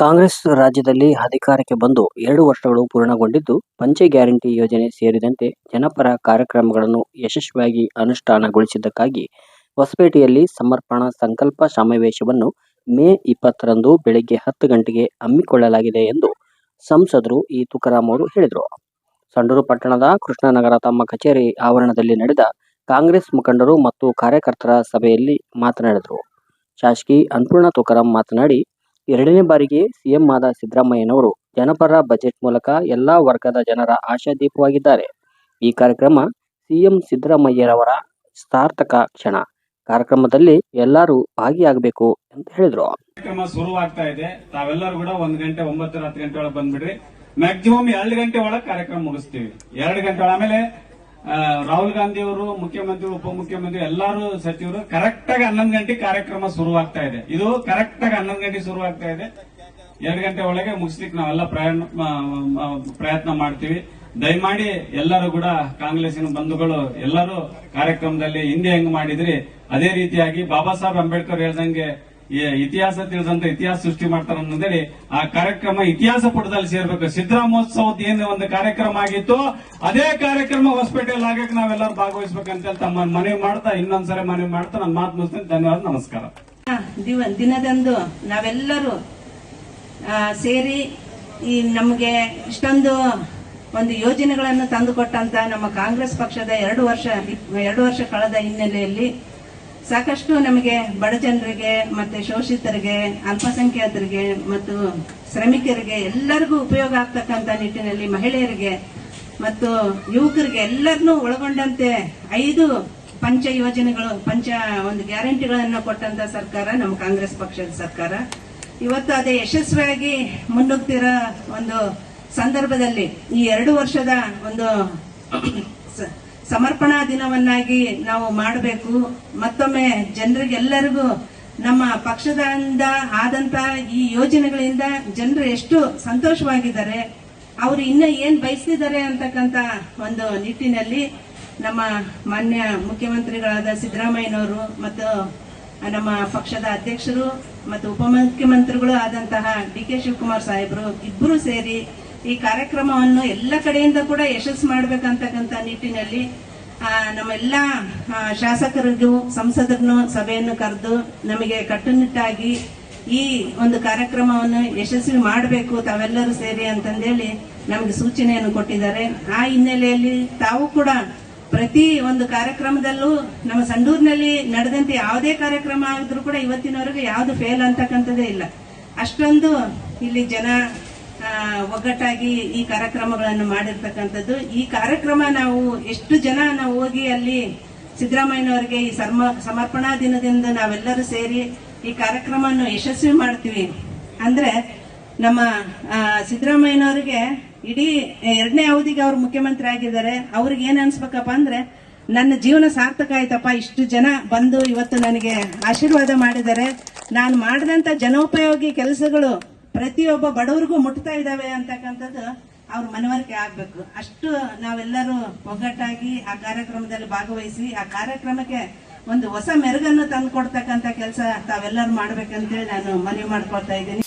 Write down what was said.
ಕಾಂಗ್ರೆಸ್ ರಾಜ್ಯದಲ್ಲಿ ಅಧಿಕಾರಕ್ಕೆ ಬಂದು ಎರಡು ವರ್ಷಗಳು ಪೂರ್ಣಗೊಂಡಿದ್ದು, ಪಂಚೆ ಗ್ಯಾರಂಟಿ ಯೋಜನೆ ಸೇರಿದಂತೆ ಜನಪರ ಕಾರ್ಯಕ್ರಮಗಳನ್ನು ಯಶಸ್ವಿಯಾಗಿ ಅನುಷ್ಠಾನಗೊಳಿಸಿದ್ದಕ್ಕಾಗಿ ಹೊಸಪೇಟೆಯಲ್ಲಿ ಸಮರ್ಪಣಾ ಸಂಕಲ್ಪ ಸಮಾವೇಶವನ್ನು ಮೇ ಇಪ್ಪತ್ತರಂದು ಬೆಳಗ್ಗೆ ಹತ್ತು ಗಂಟೆಗೆ ಹಮ್ಮಿಕೊಳ್ಳಲಾಗಿದೆ ಎಂದು ಸಂಸದರು ಈ ತುಕಾರಾಂ ಅವರು ಹೇಳಿದರು. ಸಂಡೂರು ಪಟ್ಟಣದ ಕೃಷ್ಣನಗರ ತಮ್ಮ ಕಚೇರಿ ಆವರಣದಲ್ಲಿ ನಡೆದ ಕಾಂಗ್ರೆಸ್ ಮುಖಂಡರು ಮತ್ತು ಕಾರ್ಯಕರ್ತರ ಸಭೆಯಲ್ಲಿ ಮಾತನಾಡಿದರು. ಶಾಸಕಿ ಅನ್ನಪೂರ್ಣ ತುಕಾರಾಂ ಮಾತನಾಡಿ ಎರಡನೇ ಬಾರಿಗೆ ಸಿಎಂ ಆದ ಸಿದ್ದರಾಮಯ್ಯನವರು ಜನಪರ ಬಜೆಟ್ ಮೂಲಕ ಎಲ್ಲಾ ವರ್ಗದ ಜನರ ಆಶಾದೀಪವಾಗಿದ್ದಾರೆ ಈ ಕಾರ್ಯಕ್ರಮ ಸಿಎಂ ಸಿದ್ದರಾಮಯ್ಯರವರ ಸಾರ್ಥಕ ಕ್ಷಣ. ಕಾರ್ಯಕ್ರಮದಲ್ಲಿ ಎಲ್ಲರೂ ಭಾಗಿಯಾಗಬೇಕು ಅಂತ ಹೇಳಿದ್ರು. ಕಾರ್ಯಕ್ರಮ ಶುರುವಾಗ್ತಾ ಇದೆ. ತಾವೆಲ್ಲರೂ ಕೂಡ ಒಂದ್ ಗಂಟೆ ಒಂಬತ್ತರ ಹತ್ತು ಗಂಟೆ ಒಳಗೆ ಬಂದ್ಬಿಡ್ರಿ. ಮ್ಯಾಕ್ಸಿಮಮ್ ಎರಡು ಗಂಟೆ ಒಳಗೆ ಕಾರ್ಯಕ್ರಮ ಮುಗಿಸ್ತೀವಿ. ಎರಡು ಗಂಟೆ ಆಮೇಲೆ ರಾಹುಲ್ ಗಾಂಧಿ ಅವರು ಮುಖ್ಯಮಂತ್ರಿ ಉಪಮುಖ್ಯಮಂತ್ರಿ ಎಲ್ಲಾರು ಸಚಿವರು ಕರೆಕ್ಟ್ ಆಗಿ ಹನ್ನೊಂದು ಗಂಟೆ ಕಾರ್ಯಕ್ರಮ ಶುರುವಾಗ್ತಾ ಇದೆ. ಇದು ಕರೆಕ್ಟ್ ಆಗಿ ಹನ್ನೊಂದು ಗಂಟೆ ಶುರುವಾಗ್ತಾ ಇದೆ. ಎರಡು ಗಂಟೆ ಒಳಗೆ ಮುಗಿಸ್ಲಿಕ್ಕೆ ನಾವೆಲ್ಲ ಪ್ರಯತ್ನ ಮಾಡ್ತೀವಿ. ದಯಮಾಡಿ ಎಲ್ಲರೂ ಕೂಡ ಕಾಂಗ್ರೆಸ್ಸಿನ ಬಂಧುಗಳು, ಎಲ್ಲರೂ ಕಾರ್ಯಕ್ರಮದಲ್ಲಿ ಹಿಂದೆ ಹೆಂಗ್ ಮಾಡಿದ್ರಿ. ಅದೇ ರೀತಿಯಾಗಿ ಬಾಬಾ ಸಾಹೇಬ್ ಅಂಬೇಡ್ಕರ್ ಹೇಳ್ದಂಗೆ ಇತಿಹಾಸ ತಿಳಿದಂತ ಇತಿಹಾಸ ಸೃಷ್ಟಿ ಮಾಡ್ತಾರೆ ಅನ್ನೋದೇಳಿ ಆ ಕಾರ್ಯಕ್ರಮ ಇತಿಹಾಸ ಪುಟದಲ್ಲಿ ಸೇರ್ಬೇಕು. ಸಿದ್ದರಾಮೋತ್ಸವದ ಏನು ಒಂದು ಕಾರ್ಯಕ್ರಮ ಆಗಿತ್ತು. ಅದೇ ಕಾರ್ಯಕ್ರಮ ಹೊಸಪೇಟೆಯಲ್ಲಿ ಆಗಕ್ಕೆ ನಾವೆಲ್ಲರೂ ಭಾಗವಹಿಸ್ಬೇಕಂತ ತಮ್ಮ ಮನವಿ ಮಾಡ್ತಾ, ಇನ್ನೊಂದ್ಸರಿ ಮನವಿ ಮಾಡ್ತಾ ನನ್ನ ಮಾತು ಮುಗಿಸ್ತೇನೆ. ಧನ್ಯವಾದ, ನಮಸ್ಕಾರ. ದಿನದಂದು ನಾವೆಲ್ಲರೂ ಸೇರಿ ಈ ನಮಗೆ ಇಷ್ಟೊಂದು ಒಂದು ಯೋಜನೆಗಳನ್ನು ತಂದುಕೊಟ್ಟಂತ ನಮ್ಮ ಕಾಂಗ್ರೆಸ್ ಪಕ್ಷದ ಎರಡು ವರ್ಷ ಎರಡು ವರ್ಷ ಕಳೆದ ಹಿನ್ನೆಲೆಯಲ್ಲಿ ಸಾಕಷ್ಟು ನಮಗೆ ಬಡ ಜನರಿಗೆ ಮತ್ತೆ ಶೋಷಿತರಿಗೆ, ಅಲ್ಪಸಂಖ್ಯಾತರಿಗೆ ಮತ್ತು ಶ್ರಮಿಕರಿಗೆ ಎಲ್ಲರಿಗೂ ಉಪಯೋಗ ಆಗ್ತಕ್ಕಂಥ ನಿಟ್ಟಿನಲ್ಲಿ ಮಹಿಳೆಯರಿಗೆ ಮತ್ತು ಯುವಕರಿಗೆ ಎಲ್ಲರನ್ನೂ ಒಳಗೊಂಡಂತೆ ಐದು ಪಂಚ ಯೋಜನೆಗಳು, ಪಂಚ ಒಂದು ಗ್ಯಾರಂಟಿಗಳನ್ನು ಕೊಟ್ಟಂತ ಸರ್ಕಾರ, ನಮ್ಮ ಕಾಂಗ್ರೆಸ್ ಪಕ್ಷದ ಸರ್ಕಾರ. ಇವತ್ತು ಅದೇ ಯಶಸ್ವಿಯಾಗಿ ಮುನ್ನುಗ್ತಿರೋ ಒಂದು ಸಂದರ್ಭದಲ್ಲಿ ಈ ಎರಡು ವರ್ಷದ ಒಂದು ಸಮರ್ಪಣಾ ದಿನವನ್ನಾಗಿ ನಾವು ಮಾಡಬೇಕು. ಮತ್ತೊಮ್ಮೆ ಜನರಿಗೆಲ್ಲರಿಗೂ ನಮ್ಮ ಪಕ್ಷದಿಂದ ಆದಂತ ಈ ಯೋಜನೆಗಳಿಂದ ಜನರು ಎಷ್ಟು ಸಂತೋಷವಾಗಿದ್ದಾರೆ, ಅವರು ಇನ್ನ ಏನ್ ಬಯಸಿದ್ದಾರೆ ಅಂತಕ್ಕಂತ ಒಂದು ನಿಟ್ಟಿನಲ್ಲಿ ನಮ್ಮ ಮಾನ್ಯ ಮುಖ್ಯಮಂತ್ರಿಗಳಾದ ಸಿದ್ದರಾಮಯ್ಯನವರು ಮತ್ತು ನಮ್ಮ ಪಕ್ಷದ ಅಧ್ಯಕ್ಷರು ಮತ್ತು ಉಪಮುಖ್ಯಮಂತ್ರಿಗಳು ಆದಂತಹ ಡಿ ಕೆ ಶಿವಕುಮಾರ್ ಸಾಹೇಬರು ಇಬ್ಬರು ಸೇರಿ ಈ ಕಾರ್ಯಕ್ರಮವನ್ನು ಎಲ್ಲ ಕಡೆಯಿಂದ ಕೂಡ ಯಶಸ್ಸು ಮಾಡಬೇಕಂತಕ್ಕಂಥ ನಿಟ್ಟಿನಲ್ಲಿ ನಮ್ಮೆಲ್ಲ ಶಾಸಕರಿಗೂ, ಸಂಸದರನ್ನು ಸಭೆಯನ್ನು ಕರೆದು ನಮಗೆ ಕಟ್ಟುನಿಟ್ಟಾಗಿ ಈ ಒಂದು ಕಾರ್ಯಕ್ರಮವನ್ನು ಯಶಸ್ವಿ ಮಾಡಬೇಕು, ತಾವೆಲ್ಲರೂ ಸೇರಿ ಅಂತಂದೇಳಿ ನಮಗೆ ಸೂಚನೆಯನ್ನು ಕೊಟ್ಟಿದ್ದಾರೆ. ಆ ಹಿನ್ನೆಲೆಯಲ್ಲಿ ತಾವು ಕೂಡ ಪ್ರತಿ ಒಂದು ಕಾರ್ಯಕ್ರಮದಲ್ಲೂ ನಮ್ಮ ಸಂಡೂರಿನಲ್ಲಿ ನಡೆದಂತೆ ಯಾವುದೇ ಕಾರ್ಯಕ್ರಮ ಆದರೂ ಕೂಡ ಇವತ್ತಿನವರೆಗೂ ಯಾವುದು ಫೇಲ್ ಅಂತಕ್ಕಂಥದ್ದೇ ಇಲ್ಲ. ಅಷ್ಟೊಂದು ಇಲ್ಲಿ ಜನ ಒಗ್ಗಟ್ಟಾಗಿ ಈ ಕಾರ್ಯಕ್ರಮಗಳನ್ನು ಮಾಡಿರ್ತಕ್ಕಂಥದ್ದು. ಈ ಕಾರ್ಯಕ್ರಮ ನಾವು ಎಷ್ಟು ಜನ ನಾವು ಹೋಗಿ ಅಲ್ಲಿ ಸಿದ್ದರಾಮಯ್ಯನವರಿಗೆ ಈ ಸಮರ್ಪಣಾ ದಿನದಿಂದ ನಾವೆಲ್ಲರೂ ಸೇರಿ ಈ ಕಾರ್ಯಕ್ರಮವನ್ನು ಯಶಸ್ವಿ ಮಾಡ್ತೀವಿ. ಅಂದ್ರೆ ನಮ್ಮ ಸಿದ್ದರಾಮಯ್ಯನವರಿಗೆ ಇಡೀ ಎರಡನೇ ಅವಧಿಗೆ ಅವ್ರು ಮುಖ್ಯಮಂತ್ರಿ ಆಗಿದ್ದಾರೆ. ಅವ್ರಿಗೆ ಏನು ಅನ್ಸ್ಬೇಕಪ್ಪ ಅಂದ್ರೆ ನನ್ನ ಜೀವನ ಸಾರ್ಥಕ ಆಯ್ತಪ್ಪ. ಇಷ್ಟು ಜನ ಬಂದು ಇವತ್ತು ನನಗೆ ಆಶೀರ್ವಾದ ಮಾಡಿದ್ದಾರೆ. ನಾನು ಮಾಡಿದಂತ ಜನೋಪಯೋಗಿ ಕೆಲಸಗಳು ಪ್ರತಿಯೊಬ್ಬ ಬಡವರಿಗೂ ಮುಟ್ತಾ ಇದ್ದಾವೆ ಅಂತಕ್ಕಂಥದ್ದು ಅವ್ರ ಮನವರಿಕೆ ಆಗ್ಬೇಕು. ಅಷ್ಟು ನಾವೆಲ್ಲರೂ ಒಗ್ಗಟ್ಟಾಗಿ ಆ ಕಾರ್ಯಕ್ರಮದಲ್ಲಿ ಭಾಗವಹಿಸಿ, ಆ ಕಾರ್ಯಕ್ರಮಕ್ಕೆ ಒಂದು ಹೊಸ ಮೆರುಗನ್ನು ತಂದು ಕೊಡ್ತಕ್ಕಂಥ ಕೆಲಸ ತಾವೆಲ್ಲರೂ ಮಾಡ್ಬೇಕಂತೇಳಿ ನಾನು ಮನವಿ ಮಾಡ್ಕೊಳ್ತಾ ಇದ್ದೀನಿ.